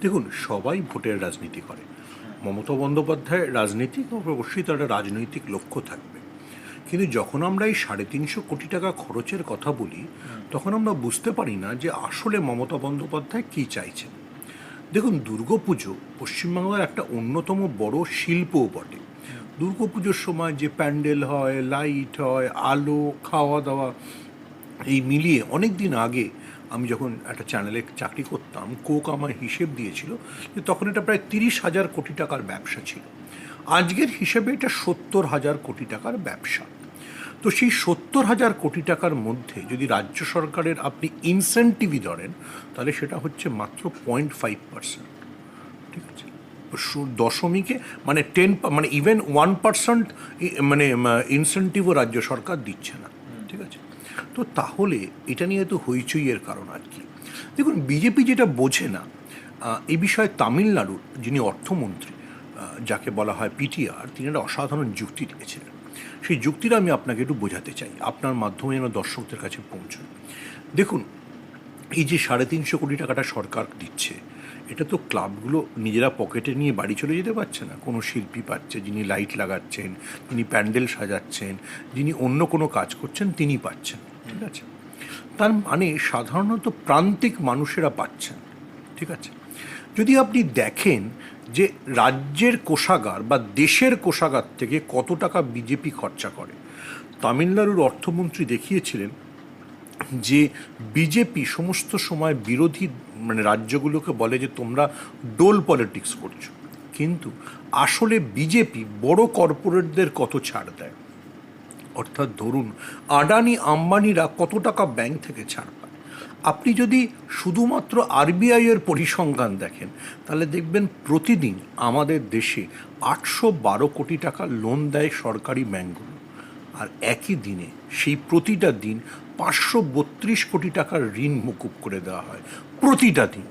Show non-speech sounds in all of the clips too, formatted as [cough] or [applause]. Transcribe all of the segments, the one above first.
দেখুন, সবাই ভোটের রাজনীতি করে। মমতা বন্দ্যোপাধ্যায় রাজনীতি অবশ্যই তার রাজনৈতিক লক্ষ্য থাকবে। কিন্তু যখন আমরা এই সাড়ে তিনশো কোটি টাকা খরচের কথা বলি, তখন আমরা বুঝতে পারি না যে আসলে মমতা বন্দ্যোপাধ্যায় কী চাইছেন। দেখুন, দুর্গাপুজো পশ্চিমবাংলার একটা অন্যতম বড় শিল্পও বটে। দুর্গাপুজোর সময় যে প্যান্ডেল হয়, লাইট হয়, আলো খাওয়া দাওয়া এই মিলিয়ে অনেক দিন আগে আমি যখন একটা চ্যানেলে চাকরি করতাম কোক আমার হিসেব দিয়েছিল যে তখন এটা প্রায় তিরিশ হাজার কোটি টাকার ব্যবসা ছিল। আজকের হিসেবে এটা সত্তর হাজার কোটি টাকার ব্যবসা। তো সেই সত্তর হাজার কোটি টাকার মধ্যে যদি রাজ্য সরকারের আপনি ইনসেন্টিভই ধরেন, তাহলে সেটা হচ্ছে মাত্র পয়েন্ট ফাইভ পার্সেন্ট ঠিক আছে? দশমিকে মানে টেন মানে ইভেন ওয়ান পার্সেন্ট মানে ইনসেন্টিভও রাজ্য সরকার দিচ্ছে না। ঠিক আছে? তো তাহলে এটা নিয়ে তো হইচইয়ের কারণ আর কি। দেখুন, বিজেপি যেটা বোঝে না এই বিষয়ে তামিলনাড়ুর যিনি অর্থমন্ত্রী যাকে বলা হয় পিটিআর তিনি একটা অসাধারণ যুক্তি দিয়েছিলেন সেই যুক্তিটা আমি আপনাকে একটু বোঝাতে চাই। আপনার মাধ্যমে যেন দর্শকদের কাছে পৌঁছয় দেখুন, এই যে সাড়ে তিনশো কোটি টাকাটা সরকার দিচ্ছে, এটা তো ক্লাবগুলো নিজেরা পকেটে নিয়ে বাড়ি চলে যেতে পারছে না। কোনো শিল্পী পাচ্ছে, যিনি লাইট লাগাচ্ছেন, যিনি প্যান্ডেল সাজাচ্ছেন, যিনি অন্য কোনো কাজ করছেন, তিনি পাচ্ছেন। ঠিক আছে? তার মানে সাধারণত প্রান্তিক মানুষেরা পাচ্ছেন, ঠিক আছে? যদি আপনি দেখেন যে রাজ্যের কোষাগার বা দেশের কোষাগার থেকে কত টাকা বিজেপি খরচা করে, তামিলনাড়ুর অর্থমন্ত্রী দেখিয়েছিলেন যে বিজেপি সমস্ত সময় বিরোধী মানে রাজ্যগুলোকে বলে যে তোমরা ডোল পলিটিক্স করছ। কিন্তু আসলে বিজেপি বড় কর্পোরেটদের কত ছাড় দেয়? অর্থাৎ ধরুন আডানি আম্বানিরা কত টাকা ব্যাংক থেকে ছাড় পায়? আপনি যদি শুধুমাত্র আরবিআই এর পরিসংখ্যান দেখেন, তাহলে দেখবেন প্রতিদিন আমাদের দেশে আটশো বারো কোটি টাকা লোন দেয় সরকারি ব্যাংকগুলো। আর একই দিনে, সেই প্রতিটা দিন পাঁচশো বত্রিশ কোটি টাকার ঋণ মুকুব করে দেওয়া হয়। প্রতিটা দিন।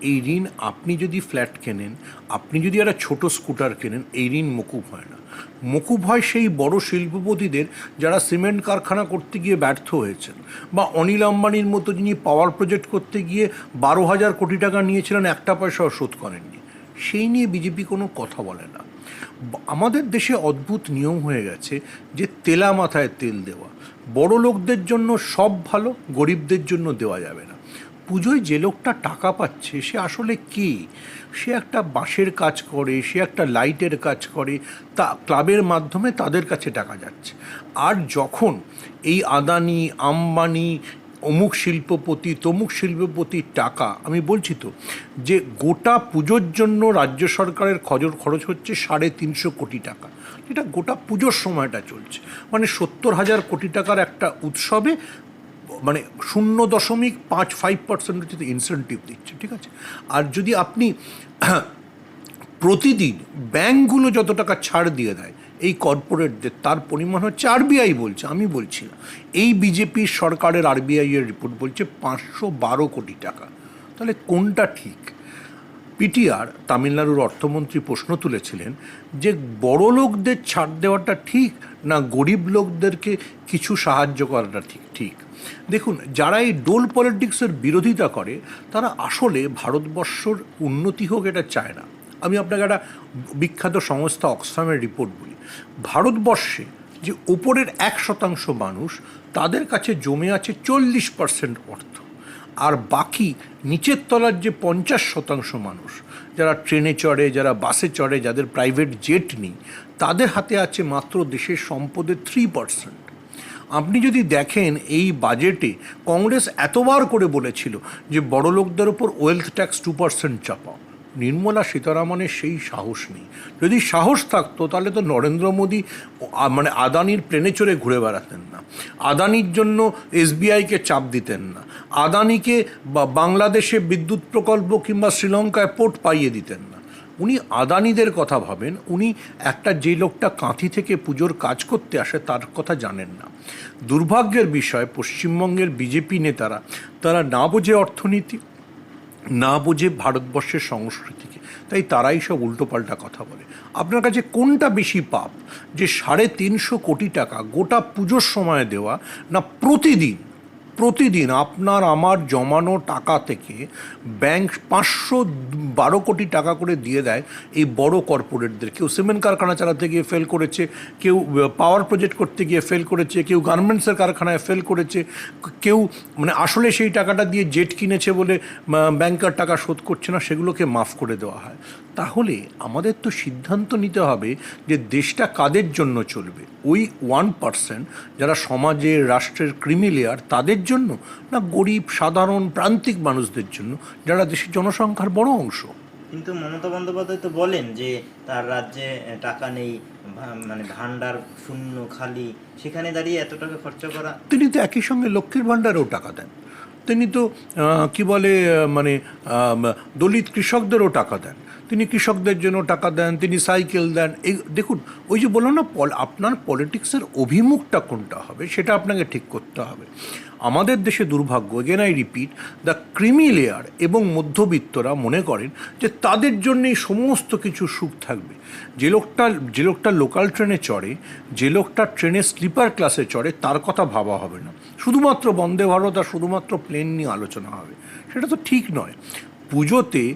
এই ঋণ আপনি যদি ফ্ল্যাট কেনেন, আপনি যদি একটা ছোট স্কুটার কেনেন, এই ঋণ মকুব হয় না। মকুব হয় সেই বড় শিল্পপতিদের যারা সিমেন্ট কারখানা করতে গিয়ে ব্যর্থ হয়েছেন বা অনিল আম্বানির মতো যিনি পাওয়ার প্রজেক্ট করতে গিয়ে বারো হাজার কোটি টাকা নিয়েছিলেন, একটা পয়সাও শোধ করেননি। সেই নিয়ে বিজেপি কোনো কথা বলে না। আমাদের দেশে অদ্ভুত নিয়ম হয়ে গেছে যে তেলা মাথায় তেল দেওয়া। বড় লোকদের জন্য সব ভালো, গরিবদের জন্য দেওয়া যাবে না। পুজোয় যে লোকটা টাকা পাচ্ছে, সে আসলে কে? সে একটা বাঁশের কাজ করে, সে একটা লাইটের কাজ করে, তা ক্লাবের মাধ্যমে তাদের কাছে টাকা যাচ্ছে। আর যখন এই আদানি, আম্বানি, অমুক শিল্পপতি, তমুক শিল্পপতির টাকা, আমি বলছি তো, যে গোটা পুজোর জন্য রাজ্য সরকারের খজর খরচ হচ্ছে সাড়ে তিনশো কোটি টাকা। এটা গোটা পুজোর সময়টা চলছে। মানে সত্তর হাজার কোটি টাকার একটা উৎসবে মানে শূন্য দশমিক পাঁচ ফাইভ পার্সেন্ট হচ্ছে ইনসেন্টিভ দিচ্ছে, ঠিক আছে? আর যদি আপনি [clears throat] প্রতিদিন ব্যাংকগুলো যত টাকা ছাড় দিয়ে দেয়, এই কর্পোরেটদের তার পরিমাণ হচ্ছে আরবিআই বলছে, আমি বলছি না। এই বিজেপি সরকারের আরবিআই এর রিপোর্ট বলছে পাঁচশো বারো কোটি টাকা। তাহলে কোনটা ঠিক? পিটিআর তামিলনাড়ুর অর্থমন্ত্রী প্রশ্ন তুলেছিলেন যে বড় লোকদের ছাড় দেওয়াটা ঠিক না গরিব লোকদেরকে কিছু সাহায্য করাটা ঠিক ঠিক? দেখুন, যারা এই ডোল পলিটিক্সের বিরোধিতা করে, তারা আসলে ভারতবর্ষর উন্নতি হোক এটা চায় না। আমি আপনাকে একটা বিখ্যাত সংস্থা অক্সফামের রিপোর্ট বলি। ভারতবর্ষে যে উপরের এক শতাংশ মানুষ, তাদের কাছে জমে আছে চল্লিশ পার্সেন্ট অর্থ। আর বাকি নিচের তলার যে পঞ্চাশ শতাংশ মানুষ, যারা ট্রেনে চড়ে, যারা বাসে চড়ে, যাদের প্রাইভেট জেট নেই, তাদের হাতে আছে মাত্র দেশের সম্পদের থ্রি পার্সেন্ট আপনি যদি দেখেন এই বাজেটে কংগ্রেস এতবার করে বলেছিল যে বড় লোকদের ওপর ওয়েলথ ট্যাক্স টু পার্সেন্ট চাপাও নির্মলা সীতারামনের সেই সাহস নেই। যদি সাহস থাকতো, তাহলে তো নরেন্দ্র মোদী মানে আদানির প্লেনে চড়ে ঘুরে বেড়াতেন না। আদানির জন্য এসবিআইকে চাপ দিতেন না। আদানিকে বাংলাদেশে বিদ্যুৎ প্রকল্প কিংবা শ্রীলঙ্কায় পোর্ট পাইয়ে দিতেন না। উনি আদানিদের কথা ভাবেন, উনি একটা যে লোকটা কাঁথি থেকে পুজোর কাজ করতে আসে তার কথা জানেন না। দুর্ভাগ্যের বিষয়, পশ্চিমবঙ্গের বিজেপি নেতারা, তারা না বোঝে অর্থনীতি, না বোঝে ভারতবর্ষের সংস্কৃতিকে, তাই তারাই সব উল্টোপাল্টা কথা বলে। আপনার কাছে কোনটা বেশি পাপ? যে সাড়ে তিনশো কোটি টাকা গোটা পুজোর সময় দেওয়া না প্রতিদিন প্রতিদিন আপনার, আমার জমানো টাকা থেকে ব্যাংক পাঁচশো বারো কোটি টাকা করে দিয়ে দেয় এই বড় কর্পোরেটদের। কেউ সিমেন্ট কারখানা চালাতে গিয়ে ফেল করেছে, কেউ পাওয়ার প্রজেক্ট করতে গিয়ে ফেল করেছে, কেউ গার্মেন্টসের কারখানায় ফেল করেছে, কেউ মানে আসলে সেই টাকাটা দিয়ে জেট কিনেছে বলে ব্যাংকার টাকা শোধ করছে না, সেগুলোকে মাফ করে দেওয়া হয়। তাহলে আমাদের তো সিদ্ধান্ত নিতে হবে যে দেশটা কাদের জন্য চলবে। ওই ওয়ান পার্সেন্ট যারা সমাজের রাষ্ট্রের ক্রিমিলেয়ার তাদের জন্য না গরিব সাধারণ প্রান্তিক মানুষদের জন্য যারা দেশের জনসংখ্যার বড় অংশ? কিন্তু মমতা বন্দ্যোপাধ্যায় তো বলেন যে তার রাজ্যে টাকা নেই মানে ভান্ডার শূন্য খালি সেখানে দাঁড়িয়ে এত টাকা খরচা করা তিনি তো একই সঙ্গে লক্ষ্মীর ভাণ্ডারেও টাকা দেন। তিনি তো কি বলে মানে দলিত কৃষকদেরও টাকা দেন। তিনি কৃষকদের জন্য টাকা দেন, তিনি সাইকেল দেন। এই, দেখুন, ওই যে বললাম না আপনার পলিটিক্সের অভিমুখটা কোনটা হবে, সেটা আপনাকে ঠিক করতে হবে। আমাদের দেশে দুর্ভাগ্য again I repeat the creamy layer এবং মধ্যবিত্তরা মনে করেন যে তাদের জন্যেই সমস্ত কিছু সুখ থাকবে। যে লোকটা যে লোকটা লোকাল ট্রেনে চড়ে, যে লোকটা ট্রেনে স্লিপার ক্লাসে চড়ে, তার কথা ভাবা হবে না। শুধুমাত্র বন্দে ভারত আর শুধুমাত্র প্লেন নিয়ে আলোচনা হবে। সেটা তো ঠিক নয়। পুজোতে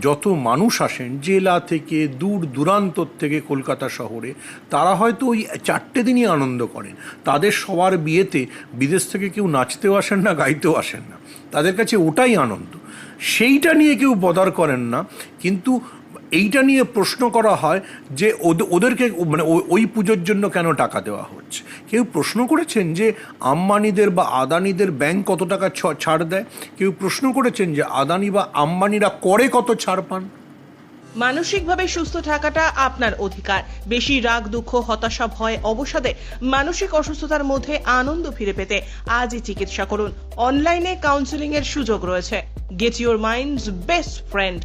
যত মানুষ আসেন, জেলা থেকে দূর দূরান্তর থেকে কলকাতা শহরে, তারা হয়তো ওই চারটে দিনই আনন্দ করেন। তাদের সবার বিয়েতে বিদেশ থেকে কেউ নাচতেও আসেন না, গাইতেও আসেন না। তাদের কাছে ওটাই আনন্দ। সেইটা নিয়ে কেউ বদার করেন না। কিন্তু এইটা নিয়ে প্রশ্ন করা হয় যে ওদেরকে মানে ওই পুজোর জন্য কেন টাকা দেওয়া হচ্ছে? কেউ প্রশ্ন করেছেন যে আম্বানিদের বা আদানিদের ব্যাংক কত টাকা ছাড় দেয়? কেউ প্রশ্ন করেছেন যে আদানি বা আম্বানিরা করে কত ছাড় পান? মানসিকভাবে সুস্থ থাকাটা আপনার অধিকার। বেশি রাগ, দুঃখ, হতাশা, ভয়, অবসাদে মানসিক অসুস্থতার মধ্যে আনন্দ ফিরে পেতে আজই চিকিৎসা করুন। অনলাইনে কাউন্সিলিং এর সুযোগ রয়েছে। Get your minds best friend